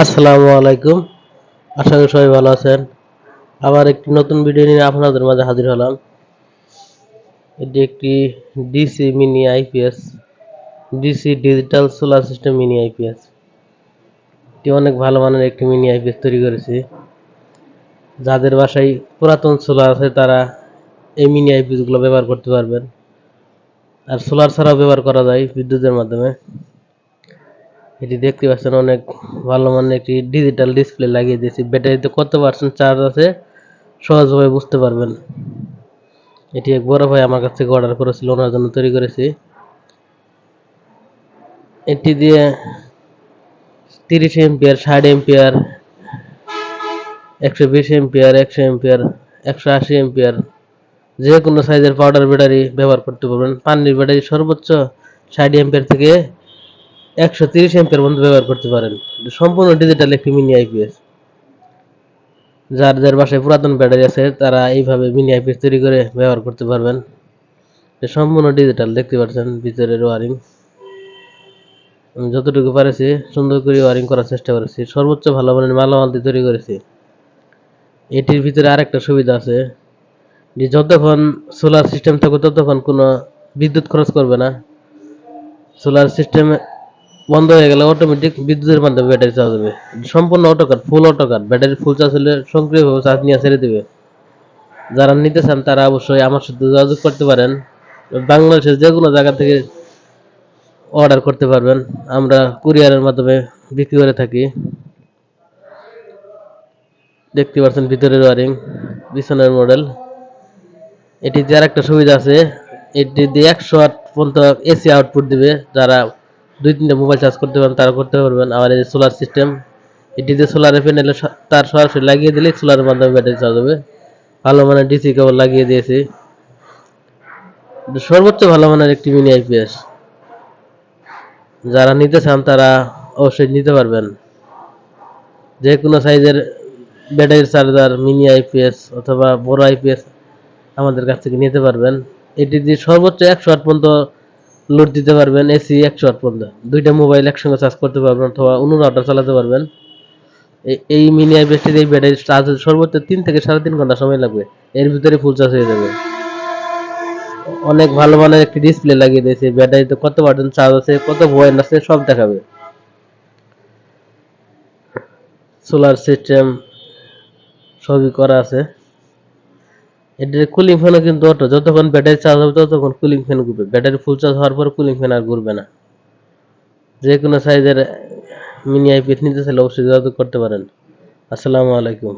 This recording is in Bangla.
আসসালামু আলাইকুম। আশা করি সবাই ভালো আছেন। আবার একটি নতুন ভিডিও নিয়ে আপনাদের মাঝে হাজির হলাম। এটি একটি DC mini IPS DC digital solar system mini IPS এটি অনেক ভালো মানের একটি মিনি আইপিএস তৈরি করেছি। যাদের বাসায় পুরাতন সোলার আছে, তারা এই মিনি আইপিএসগুলো ব্যবহার করতে পারবেন। আর সোলার ছাড়াও ব্যবহার করা যায় বিদ্যুতের মাধ্যমে। এটি দেখতে পাচ্ছেন অনেক ভালো মানের একটি ডিজিটাল ডিসপ্লে লাগিয়ে দিয়েছি। ব্যাটারিতে কত পার্সেন্ট চার্জ আছে, সহজভাবে বুঝতে পারবেন। এটি এক বড় ভাই আমার কাছ থেকে অর্ডার করেছিল, ওনার জন্য তৈরি করেছি। এটি দিয়ে তিরিশ এমপিয়ার ষাট এমপিয়ার একশো বিশ এমপিয়ার একশো এমপিয়ার একশো আশি এমপিয়ার যে কোনো সাইজের পাউডার ব্যাটারি ব্যবহার করতে পারবেন। পানির ব্যাটারি সর্বোচ্চ ষাট এমপিয়ার থেকে একশো তিরিশ এমপিয়ার পর্যন্ত ব্যবহার করতে পারেন। সম্পূর্ণ ডিজিটাল একটি মিনি আইপিএস যার যার বাসায় পুরাতন ব্যাটারি আছে, তারা এইভাবে মিনি আইপিএস তৈরি করে ব্যবহার করতে পারবেন। সম্পূর্ণ ডিজিটাল দেখতে পাচ্ছেন ভিতরের ওয়ারিং আমি যতটুকু পারেছি, সুন্দর করে ওয়ারিং করার চেষ্টা করেছি। সর্বোচ্চ ভালো মানের মালামাল দিয়ে তৈরি করেছি। এটির ভিতরে আরেকটা সুবিধা আছে, যে যতক্ষণ সোলার সিস্টেম থাকবে, ততক্ষণ কোনো বিদ্যুৎ খরচ করবে না। সোলার সিস্টেম বন্ধ হয়ে গেলে অটোমেটিক বিদ্যুতের মাধ্যমে ব্যাটারি চার্জ হবে। সম্পূর্ণ অটোকার ফুল অটোকার ব্যাটারি ফুল চার্জ হলে সক্রিয়ভাবে চার্জ নিয়ে ছেড়ে দেবে। যারা নিতে চান তারা অবশ্যই আমার সাথে যোগাযোগ করতে পারেন। বাংলাদেশের যে কোনো জায়গা থেকে অর্ডার করতে পারবেন। আমরা কুরিয়ারের মাধ্যমে বিক্রি করে থাকি। দেখতে পাচ্ছেন ভিতরের ওয়ারিং বিছানার মডেল এটি যে একটা সুবিধা আছে, এটি দিয়ে একশো আট পর্যন্ত এসি আউটপুট দিবে। যারা দুই তিনটা মোবাইল চার্জ করতে পারেন তারা করতে পারবেন। আবার এই সোলার সিস্টেম এটিতে সোলারের প্যানেলে তার সরাসরি লাগিয়ে দিলে সোলারের মাধ্যমে ব্যাটারি চার্জ হবে। ভালো মানের ডিসি কেবল লাগিয়ে দিয়েছি। সর্বোচ্চ ভালো মানের একটি মিনি আইপিএস যারা নিতে চান, তারা অবশ্যই নিতে পারবেন। যে কোনো সাইজের ব্যাটারি চার্জার মিনি আইপিএস অথবা বড় আইপিএস আমাদের কাছ থেকে নিতে পারবেন। এটি দিয়ে সর্বোচ্চ একশো আট পর্যন্ত লোড দিতে পারবেন এসি একশো আট পর্যন্ত। দুইটা মোবাইল একসঙ্গে চার্জ করতে পারবেন অথবা অন্য রাউটার চালাতে পারবেন। এই- মিনি আইপিএসটির এই ব্যাটারি চার্জ সর্বোচ্চ তিন থেকে সাড়ে তিন ঘণ্টা সময় লাগবে। এর ভিতরে ফুল চার্জ হয়ে যাবে। অনেক ভালো মানের একটি ডিসপ্লে লাগিয়ে দিয়েছে। ব্যাটারিতে কত পার্সেন্ট চার্জ আছে, কত ভয়েন্ট আছে, সব দেখাবে। সোলার সিস্টেম সবই করা আছে। এটির কুলিং ফ্যানও কিন্তু অটো। যতক্ষণ ব্যাটারি চার্জ হবে, ততক্ষণ কুলিং ফ্যান ঘুরবে। ব্যাটারি ফুল চার্জ হওয়ার পর কুলিং ফ্যান আর ঘুরবে না। যে কোনো সাইজের মিনি আইপিএস নিতে চাইলে অবশ্যই যোগাযোগ করতে পারেন। আসসালামু আলাইকুম।